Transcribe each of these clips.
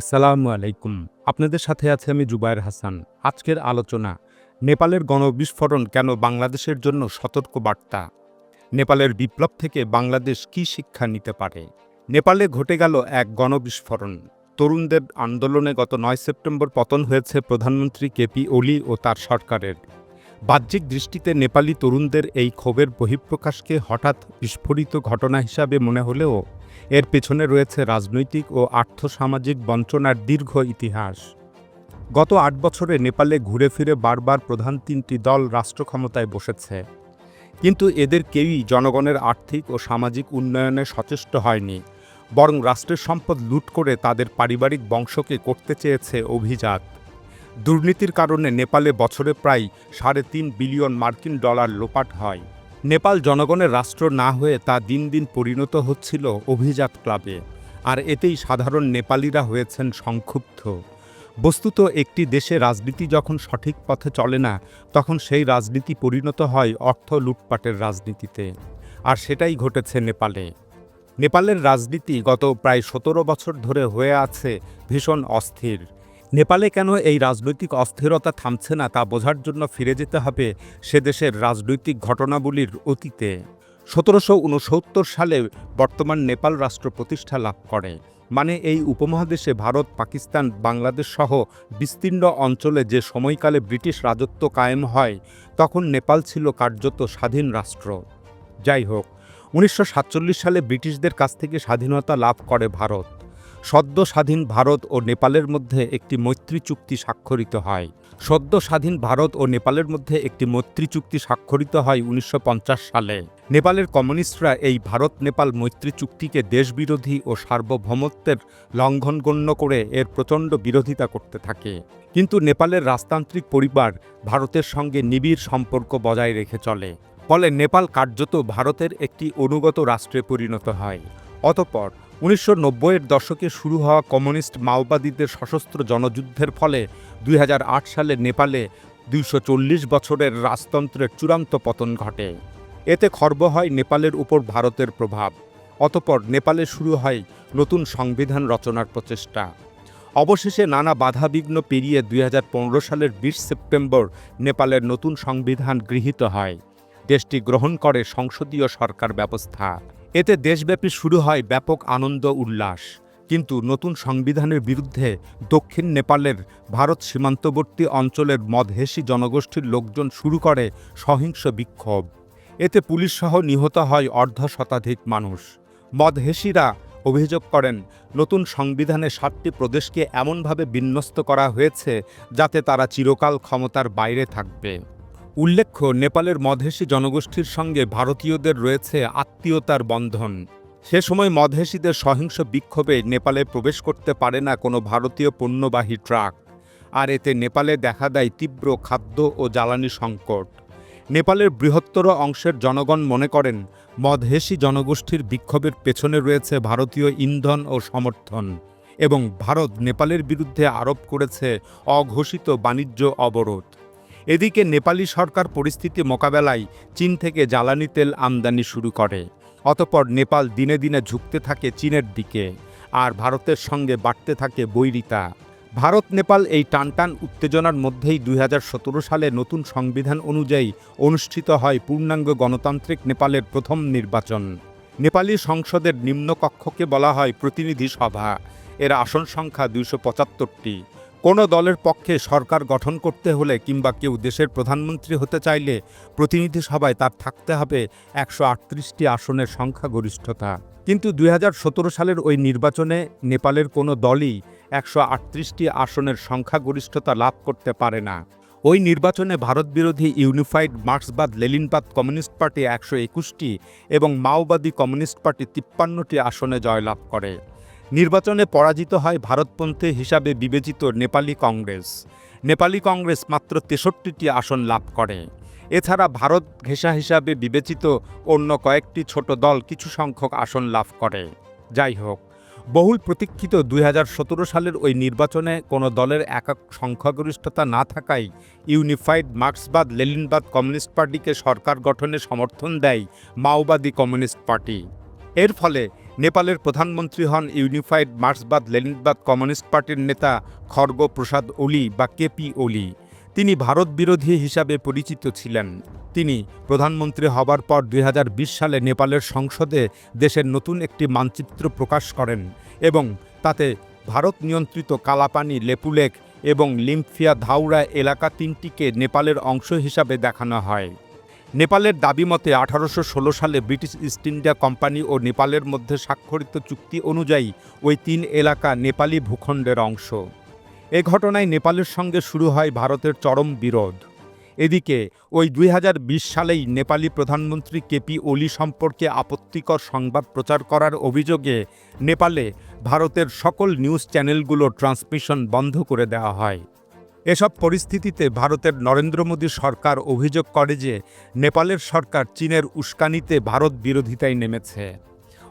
আসসালামু আলাইকুম। আপনাদের সাথে আছে আমি জুবায়ের হাসান। আজকের আলোচনা, নেপালের গণবিস্ফোরণ কেন বাংলাদেশের জন্য সতর্ক বার্তা নেপালের বিপ্লব থেকে বাংলাদেশ কি শিক্ষা নিতে পারে? নেপালে ঘটে গেল এক গণবিস্ফোরণ। তরুণদের আন্দোলনে গত নয় সেপ্টেম্বর পতন হয়েছে প্রধানমন্ত্রী কেপি ওলি ও তার সরকারের। বাহ্যিক দৃষ্টিতে নেপালি তরুণদের এই ক্ষোভের বহিঃপ্রকাশকে হঠাৎ বিস্ফোরিত ঘটনা হিসাবে মনে হলেও এর পেছনে রয়েছে রাজনৈতিক ও আর্থসামাজিক বঞ্চনার দীর্ঘ ইতিহাস। গত আট বছরে নেপালে ঘুরে ফিরে বারবার প্রধান তিনটি দল রাষ্ট্র ক্ষমতায় বসেছে। কিন্তু এদের কেউই জনগণের আর্থিক ও সামাজিক উন্নয়নে সচেষ্ট হয়নি, বরং রাষ্ট্রের সম্পদ লুট করে তাদের পারিবারিক বংশকে করতে চেয়েছে অভিজাত। দুর্নীতির কারণে নেপালে বছরে প্রায় সাড়ে তিন বিলিয়ন মার্কিন ডলার লোপাট হয়। নেপাল জনগণের রাষ্ট্র না হয়ে তা দিন দিন পরিণত হচ্ছিল অভিজাত ক্লাবে, আর এতেই সাধারণ নেপালিরা হয়েছেন সংক্ষুব্ধ। বস্তুত একটি দেশে রাজনীতি যখন সঠিক পথে চলে না, তখন সেই রাজনীতি পরিণত হয় অর্থ লুটপাটের রাজনীতিতে, আর সেটাই ঘটেছে নেপালে। নেপালের রাজনীতি গত প্রায় সতেরো বছর ধরে হয়ে আছে ভীষণ অস্থির। নেপালে কেন এই রাজনৈতিক অস্থিরতা থামছে না তা বোঝার জন্য ফিরে যেতে হবে সে দেশের রাজনৈতিক ঘটনাবলীর অতীতে। সতেরোশো উনসত্তর সালে বর্তমান নেপাল রাষ্ট্র প্রতিষ্ঠা লাভ করে। মানে এই উপমহাদেশে ভারত, পাকিস্তান, বাংলাদেশ সহ বিস্তীর্ণ অঞ্চলে যে সময়কালে ব্রিটিশ রাজত্ব কায়েম হয়, তখন নেপাল ছিল কার্যত স্বাধীন রাষ্ট্র। যাই হোক, উনিশশো সাতচল্লিশ সালে ব্রিটিশদের কাছ থেকে স্বাধীনতা লাভ করে ভারত। সদ্য স্বাধীন ভারত ও নেপালের মধ্যে একটি মৈত্রী চুক্তি স্বাক্ষরিত হয়। সদ্য স্বাধীন ভারত ও নেপালের মধ্যে একটি মৈত্রী চুক্তি স্বাক্ষরিত হয় উনিশশো পঞ্চাশ সালে। নেপালের কমিউনিস্টরা এই ভারত নেপাল মৈত্রী চুক্তিকে দেশবিরোধী ও সার্বভৌমত্বের লঙ্ঘন গণ্য করে এর প্রচণ্ড বিরোধিতা করতে থাকে। কিন্তু নেপালের রাজতান্ত্রিক পরিবার ভারতের সঙ্গে নিবিড় সম্পর্ক বজায় রেখে চলে। ফলে নেপাল কার্যত ভারতের একটি অনুগত রাষ্ট্রে পরিণত হয়। অতপর উনিশশো নব্বইয়ের দশকে শুরু হওয়া কমিউনিস্ট মাওবাদীদের সশস্ত্র জনযুদ্ধের ফলে দুই হাজার আট সালে নেপালে দুইশো চল্লিশ বছরের রাজতন্ত্রের চূড়ান্ত পতন ঘটে। এতে খর্ব হয় নেপালের উপর ভারতের প্রভাব। অতপর নেপালে শুরু হয় নতুন সংবিধান রচনার প্রচেষ্টা। অবশেষে নানা বাধাবিঘ্ন পেরিয়ে দুই হাজার পনেরো সালের বিশ সেপ্টেম্বর নেপালের নতুন সংবিধান গৃহীত হয়। দেশটি গ্রহণ করে সংসদীয় সরকার ব্যবস্থা। এতে দেশব্যাপী শুরু হয় ব্যাপক আনন্দ উল্লাস। কিন্তু নতুন সংবিধানের বিরুদ্ধে দক্ষিণ নেপালের ভারত সীমান্তবর্তী অঞ্চলের মদহেসি জনগোষ্ঠীর লোকজন শুরু করে সহিংস বিক্ষোভ। এতে পুলিশসহ নিহত হয় অর্ধ শতাধিক মানুষ। মদহেসিরা অভিযোগ করেন, নতুন সংবিধানে সাতটি প্রদেশকে এমনভাবে বিন্যস্ত করা হয়েছে যাতে তারা চিরকাল ক্ষমতার বাইরে থাকবে। উল্লেখ্য, নেপালের মধেসি জনগোষ্ঠীর সঙ্গে ভারতীয়দের রয়েছে আত্মীয়তার বন্ধন। সে সময় মধেসিদের সহিংস বিক্ষোভে নেপালে প্রবেশ করতে পারে না কোনো ভারতীয় পণ্যবাহী ট্রাক। আর এতে নেপালে দেখা দেয় তীব্র খাদ্য ও জ্বালানি সংকট। নেপালের বৃহত্তর অংশের জনগণ মনে করেন মধেসি জনগোষ্ঠীর বিক্ষোভের পেছনে রয়েছে ভারতীয় ইন্ধন ও সমর্থন এবং ভারত নেপালের বিরুদ্ধে আরোপ করেছে অঘোষিত বাণিজ্য অবরোধ। এদিকে নেপালি সরকার পরিস্থিতি মোকাবেলায় চীন থেকে জ্বালানি তেল আমদানি শুরু করে। অতপর নেপাল দিনে দিনে ঝুঁকতে থাকে চীনের দিকে, আর ভারতের সঙ্গে বাড়তে থাকে বৈরিতা। ভারত, নেপাল এই টানটান উত্তেজনার মধ্যেই দুই হাজার সতেরো সালে নতুন সংবিধান অনুযায়ী অনুষ্ঠিত হয় পূর্ণাঙ্গ গণতান্ত্রিক নেপালের প্রথম নির্বাচন। নেপালি সংসদের নিম্নকক্ষকে বলা হয় প্রতিনিধি সভা। এর আসন সংখ্যা দুইশো পঁচাত্তরটি। কোনো দলের পক্ষে সরকার গঠন করতে হলে কিংবা কেউ দেশের প্রধানমন্ত্রী হতে চাইলে প্রতিনিধি সভায় তার থাকতে হবে একশো আটত্রিশটি আসনের সংখ্যাগরিষ্ঠতা। কিন্তু দুই হাজার সতেরো সালের ওই নির্বাচনে নেপালের কোনো দলই একশো আটত্রিশটি আসনের সংখ্যাগরিষ্ঠতা লাভ করতে পারে না। ওই নির্বাচনে ভারত বিরোধী ইউনিফাইড মার্ক্সবাদ লেলিনবাদ কমিউনিস্ট পার্টি একশো একুশটি এবং মাওবাদী কমিউনিস্ট পার্টি তিপ্পান্নটি আসনে জয়লাভ করে। নির্বাচনে পরাজিত হয় ভারতপন্থী হিসাবে বিবেচিত নেপালি কংগ্রেস। নেপালি কংগ্রেস মাত্র তেষট্টিটি আসন লাভ করে। এছাড়া ভারত ঘেঁষা হিসাবে বিবেচিত অন্য কয়েকটি ছোট দল কিছু সংখ্যক আসন লাভ করে। যাই হোক, বহুল প্রতীক্ষিত দুই হাজার সতেরো সালের ওই নির্বাচনে কোনো দলের একক সংখ্যাগরিষ্ঠতা না থাকায় ইউনিফাইড মার্ক্সবাদ লেলিনবাদ কমিউনিস্ট পার্টিকে সরকার গঠনে সমর্থন দেয় মাওবাদী কমিউনিস্ট পার্টি। এর ফলে নেপালের প্রধানমন্ত্রী হন ইউনিফাইড মার্ক্সবাদ, লেনিনবাদ কমিউনিস্ট পার্টির নেতা খর্গ প্রসাদ ওলি বা কেপি ওলি। তিনি ভারত বিরোধী হিসাবে পরিচিত ছিলেন। তিনি প্রধানমন্ত্রী হবার পর দুই হাজার বিশ সালে নেপালের সংসদে দেশের নতুন একটি মানচিত্র প্রকাশ করেন এবং তাতে ভারত নিয়ন্ত্রিত কালাপানি, লেপুলেক এবং লিম্ফিয়া ধাউরা এলাকা তিনটিকে নেপালের অংশ হিসাবে দেখানো হয়। নেপালের দাবি মতে আঠারোশো ষোলো সালে ব্রিটিশ ইস্ট ইন্ডিয়া কোম্পানি ও নেপালের মধ্যে স্বাক্ষরিত চুক্তি অনুযায়ী ওই তিন এলাকা নেপালি ভূখণ্ডের অংশ। এ ঘটনায় নেপালের সঙ্গে শুরু হয় ভারতের চরম বিরোধ। এদিকে, ওই দুই হাজার বিশ সালেই নেপালি প্রধানমন্ত্রী কেপি ওলি সম্পর্কে আপত্তিকর সংবাদ প্রচার করার অভিযোগে নেপালে ভারতের সকল নিউজ চ্যানেলগুলো ট্রান্সমিশন বন্ধ করে দেওয়া হয়। এসব পরিস্থিতিতে ভারতের নরেন্দ্র মোদী সরকার অভিযোগ করে যে নেপালের সরকার চীনের উস্কানিতে ভারত বিরোধিতায় নেমেছে।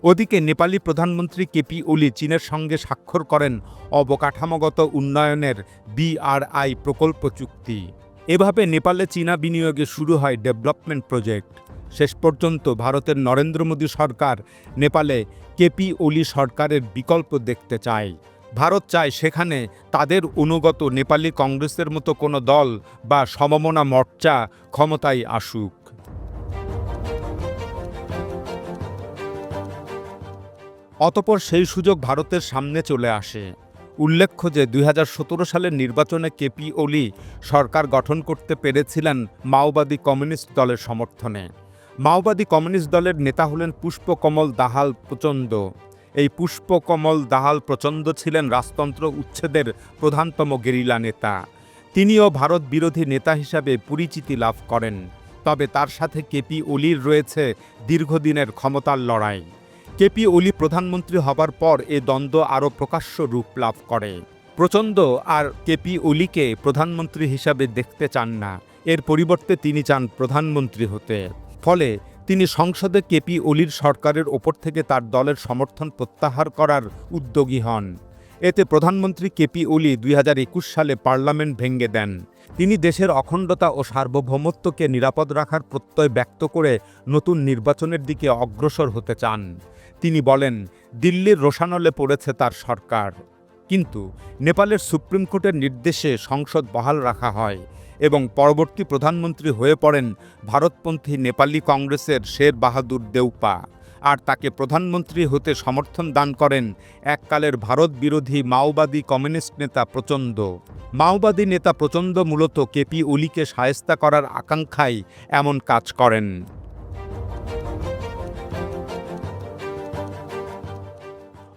ওদিকে নেপালি প্রধানমন্ত্রী কেপি ওলি চীনের সঙ্গে স্বাক্ষর করেন অবকাঠামোগত উন্নয়নের বিআরআই প্রকল্প চুক্তি। এভাবে নেপালে চীনা বিনিয়োগে শুরু হয় ডেভেলপমেন্ট প্রজেক্ট। শেষ পর্যন্ত ভারতের নরেন্দ্র মোদী সরকার নেপালে কেপি ওলি সরকারের বিকল্প দেখতে চায়। ভারত চায় সেখানে তাদের অনুগত নেপালি কংগ্রেসের মতো কোনো দল বা সমমনা মোর্চা ক্ষমতায় আসুক। অতপর সেই সুযোগ ভারতের সামনে চলে আসে। উল্লেখ্য যে দুই হাজার সতেরো সালের নির্বাচনে কেপি ওলি সরকার গঠন করতে পেরেছিলেন মাওবাদী কমিউনিস্ট দলের সমর্থনে। মাওবাদী কমিউনিস্ট দলের নেতা হলেন পুষ্পকমল দাহাল প্রচণ্ড। এই পুষ্পকমল দাহাল প্রচণ্ড ছিলেন রাজতন্ত্র উচ্ছেদের প্রধানতম গেরিলা নেতা। তিনিও ভারত বিরোধী নেতা হিসাবে পরিচিতি লাভ করেন। তবে তার সাথে কেপি ওলির রয়েছে দীর্ঘদিনের ক্ষমতার লড়াই। কেপি ওলি প্রধানমন্ত্রী হবার পর এ দ্বন্দ্ব আরও প্রকাশ্য রূপ লাভ করে। প্রচণ্ড আর কেপি ওলিকে প্রধানমন্ত্রী হিসাবে দেখতে চান না। এর পরিবর্তে তিনি চান প্রধানমন্ত্রী হতে। ফলে তিনি সংসদে কেপি ওলির সরকারের ওপর থেকে তার দলের সমর্থন প্রত্যাহার করার উদ্যোগী হন। এতে প্রধানমন্ত্রী কেপি ওলি দুই হাজার একুশ সালে পার্লামেন্ট ভেঙে দেন। তিনি দেশের অখণ্ডতা ও সার্বভৌমত্বকে নিরাপদ রাখার প্রত্যয় ব্যক্ত করে নতুন নির্বাচনের দিকে অগ্রসর হতে চান। তিনি বলেন, দিল্লির রোশানলে পড়েছে তার সরকার। কিন্তু নেপালের সুপ্রিম কোর্টের নির্দেশে সংসদ বহাল রাখা হয়। এবং পরবর্তী প্রধানমন্ত্রী হয়ে পড়েন ভারতপন্থী নেপালি কংগ্রেসের শের বাহাদুর দেউপা। আর তাকে প্রধানমন্ত্রী হতে সমর্থন দান করেন এককালের ভারত বিরোধী মাওবাদী কমিউনিস্ট নেতা প্রচণ্ড মাওবাদী নেতা প্রচণ্ড মূলত কেপি ওলিকে সায়স্তা করার আকাঙ্ক্ষায় এমন কাজ করেন।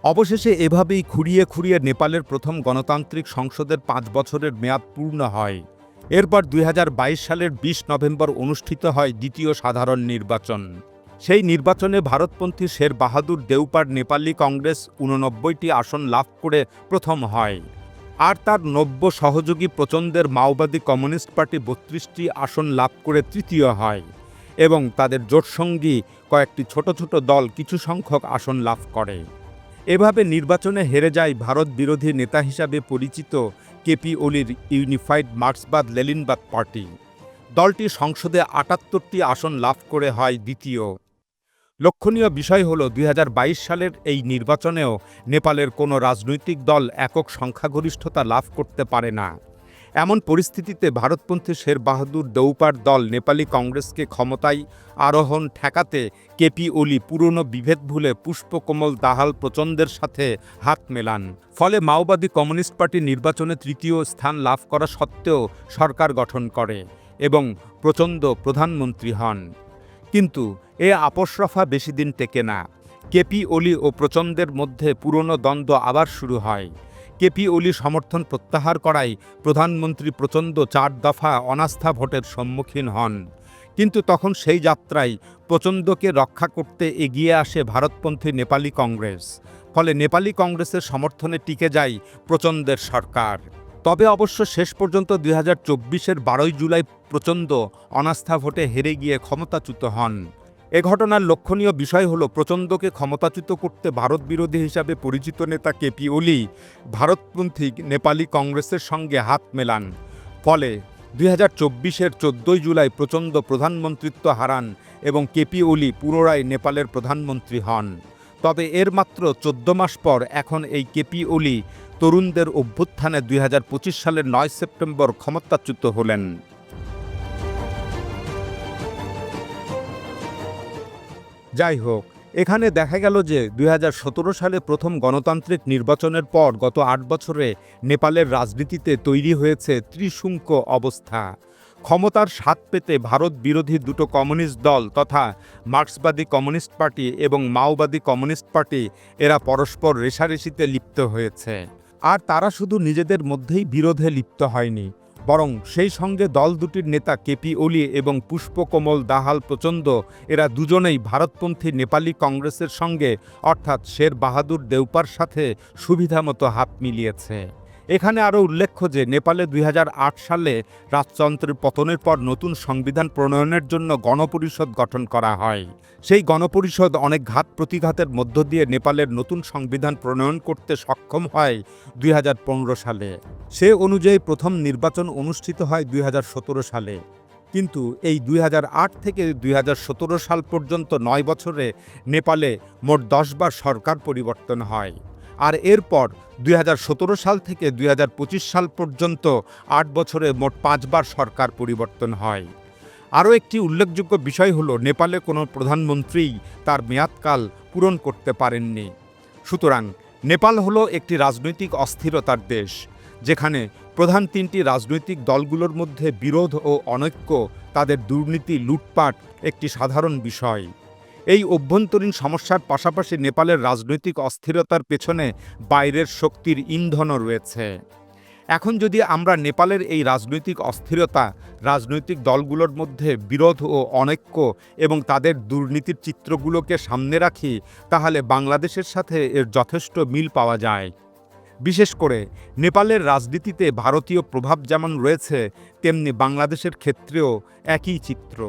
অবশেষে এভাবেই খুঁড়িয়ে খুঁড়িয়ে নেপালের প্রথম গণতান্ত্রিক সংসদের পাঁচ বছরের মেয়াদ পূর্ণ হয়। এরপর দুই হাজার বাইশ সালের ২০ নভেম্বর অনুষ্ঠিত হয় দ্বিতীয় সাধারণ নির্বাচন। সেই নির্বাচনে ভারতপন্থী শের বাহাদুর দেউপার নেপালি কংগ্রেস উননব্বইটি আসন লাভ করে প্রথম হয়। আর তার নব্য সহযোগী প্রচণ্ডের মাওবাদী কমিউনিস্ট পার্টি বত্রিশটি আসন লাভ করে তৃতীয় হয় এবং তাদের জোটসঙ্গী কয়েকটি ছোট ছোট দল কিছু সংখ্যক আসন লাভ করে। এভাবে নির্বাচনে হেরে যায় ভারত বিরোধী নেতা হিসাবে পরিচিত কেপি ওলির ইউনিফাইড মার্ক্সবাদ লেলিনবাদ পার্টি। দলটি সংসদে আটাত্তরটি আসন লাভ করে হয় দ্বিতীয়। লক্ষণীয় বিষয় হল, দুই হাজার বাইশ সালের এই নির্বাচনেও নেপালের কোনো রাজনৈতিক দল একক সংখ্যাগরিষ্ঠতা লাভ করতে পারে না। এমন পরিস্থিতিতে ভারতপন্থী শের বাহাদুর দৌপার দল নেপালি কংগ্রেসকে ক্ষমতায় আরোহণ ঠেকাতে কেপি ওলি পুরনো বিভেদ ভুলে পুষ্পকমল দাহাল প্রচণ্ডের সাথে হাত মেলান। ফলে মাওবাদী কমিউনিস্ট পার্টি নির্বাচনে তৃতীয় স্থান লাভ করা সত্ত্বেও সরকার গঠন করে এবং প্রচণ্ড প্রধানমন্ত্রী হন। কিন্তু এ আপসরফা বেশি দিন টেকে না। কেপি ওলি ও প্রচণ্ডের মধ্যে পুরনো দ্বন্দ্ব আবার শুরু হয়। কেপি ওলি সমর্থন প্রত্যাহার করায় প্রধানমন্ত্রী প্রচণ্ড চার দফা অনাস্থা ভোটের সম্মুখীন হন। কিন্তু তখন সেই যাত্রায় প্রচণ্ডকে রক্ষা করতে এগিয়ে আসে ভারতপন্থী নেপালি কংগ্রেস। ফলে নেপালি কংগ্রেসের সমর্থনে টিকে যায় প্রচণ্ডের সরকার। তবে অবশ্য শেষ পর্যন্ত দুই হাজার চব্বিশের বারোই জুলাই প্রচণ্ড অনাস্থা ভোটে হেরে গিয়ে ক্ষমতাচ্যুত হন। এ ঘটনার লক্ষণীয় বিষয় হল প্রচণ্ডকে ক্ষমতাচ্যুত করতে ভারত বিরোধী হিসাবে পরিচিত নেতা কেপি ওলি ভারতপন্থী নেপালি কংগ্রেসের সঙ্গে হাত মেলান। ফলে দুই হাজার চব্বিশের চোদ্দোই জুলাই প্রচণ্ড প্রধানমন্ত্রিত্ব হারান এবং কেপি ওলি পুনরায় নেপালের প্রধানমন্ত্রী হন। তবে এর মাত্র চোদ্দ মাস পর এখন এই কেপি ওলি তরুণদের অভ্যুত্থানে দুই হাজার পঁচিশ সালের নয় সেপ্টেম্বর ক্ষমতাচ্যুত হলেন। যাই হোক, এখানে দেখা গেল যে দুই হাজার সতেরো সালে প্রথম গণতান্ত্রিক নির্বাচনের পর গত আট বছরে নেপালের রাজনীতিতে তৈরি হয়েছে ত্রিশুঙ্ক অবস্থা। ক্ষমতার স্বাদ পেতে ভারত বিরোধী দুটো কমিউনিস্ট দল তথা মার্ক্সবাদী কমিউনিস্ট পার্টি এবং মাওবাদী কমিউনিস্ট পার্টি এরা পরস্পর রেশারেশিতে লিপ্ত হয়েছে। আর তারা শুধু নিজেদের মধ্যেই বিরোধে লিপ্ত হয়নি। বরং সেই সঙ্গে দল দুটির নেতা কেপি ওলি এবং পুষ্পকমল দাহাল প্রচণ্ড, এরা দুজনেই ভারতপন্থী নেপালি কংগ্রেসের সঙ্গে, অর্থাৎ শের বাহাদুর দেউপার সাথে সুবিধামতো হাত মিলিয়েছে। এখানে আরও উল্লেখ্য যে নেপালে দুই হাজার আট সালে রাজতন্ত্রের পতনের পর নতুন সংবিধান প্রণয়নের জন্য গণপরিষদ গঠন করা হয়। সেই গণপরিষদ অনেক ঘাত প্রতিঘাতের মধ্য দিয়ে নেপালের নতুন সংবিধান প্রণয়ন করতে সক্ষম হয় দুই হাজার পনেরো সালে। সে অনুযায়ী প্রথম নির্বাচন অনুষ্ঠিত হয় দুই হাজার সতেরো সালে। কিন্তু এই দুই হাজার আট থেকে দুই হাজার সতেরো সাল পর্যন্ত নয় বছরে নেপালে মোট দশবার সরকার পরিবর্তন হয়। আর এরপর দুই হাজার সতেরো সাল থেকে দুই হাজার পঁচিশ সাল পর্যন্ত আট বছরে মোট পাঁচবার সরকার পরিবর্তন হয়। আরও একটি উল্লেখযোগ্য বিষয় হলো, নেপালে কোনো প্রধানমন্ত্রীই তার মেয়াদকাল পূরণ করতে পারেননি। সুতরাং নেপাল হলো একটি রাজনৈতিক অস্থিরতার দেশ, যেখানে প্রধান তিনটি রাজনৈতিক দলগুলোর মধ্যে বিরোধ ও অনৈক্য, তাদের দুর্নীতি, লুটপাট একটি সাধারণ বিষয়। এই অভ্যন্তরীণ সমস্যার পাশাপাশি নেপালের রাজনৈতিক অস্থিরতার পেছনে বাইরের শক্তির ইন্ধনও রয়েছে। এখন যদি আমরা নেপালের এই রাজনৈতিক অস্থিরতা, রাজনৈতিক দলগুলোর মধ্যে বিরোধ ও অনৈক্য এবং তাদের দুর্নীতির চিত্রগুলোকে সামনে রাখি, তাহলে বাংলাদেশের সাথে এর যথেষ্ট মিল পাওয়া যায়। বিশেষ করে নেপালের রাজনীতিতে ভারতীয় প্রভাব যেমন রয়েছে, তেমনি বাংলাদেশের ক্ষেত্রেও একই চিত্র।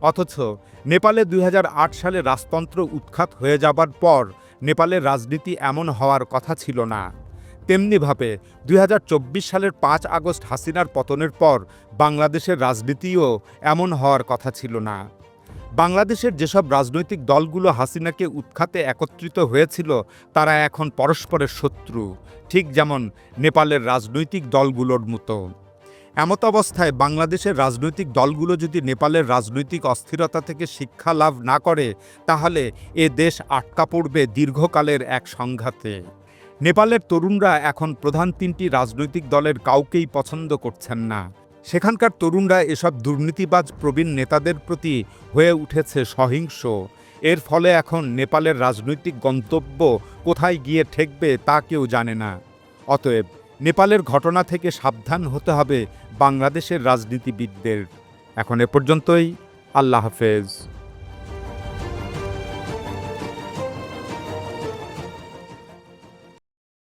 অথচ নেপালে দুই হাজার আট সালে রাজতন্ত্র উৎখাত হয়ে যাবার পর নেপালের রাজনীতি এমন হওয়ার কথা ছিল না। তেমনিভাবে দুই হাজার চব্বিশ সালের পাঁচ আগস্ট হাসিনার পতনের পর বাংলাদেশের রাজনীতিও এমন হওয়ার কথা ছিল না। বাংলাদেশের যেসব রাজনৈতিক দলগুলো হাসিনাকে উৎখাতে একত্রিত হয়েছিল, তারা এখন পরস্পরের শত্রু, ঠিক যেমন নেপালের রাজনৈতিক দলগুলোর মতো। এমত অবস্থায় বাংলাদেশের রাজনৈতিক দলগুলো যদি নেপালের রাজনৈতিক অস্থিরতা থেকে শিক্ষা লাভ না করে, তাহলে এ দেশ আটকা পড়বে দীর্ঘকালের এক সংঘাতে। নেপালের তরুণরা এখন প্রধান তিনটি রাজনৈতিক দলের কাউকেই পছন্দ করছেন না। সেখানকার তরুণরা এসব দুর্নীতিবাজ প্রবীণ নেতাদের প্রতি হয়ে উঠেছে সহিংস। এর ফলে এখন নেপালের রাজনৈতিক গন্তব্য কোথায় গিয়ে ঠেকবে তা কেউ জানে না। অতএব নেপালের ঘটনা থেকে সাবধান হতে হবে বাংলাদেশের রাজনীতিবিদদের। এখন এ পর্যন্তই আল্লাহ হাফেজ।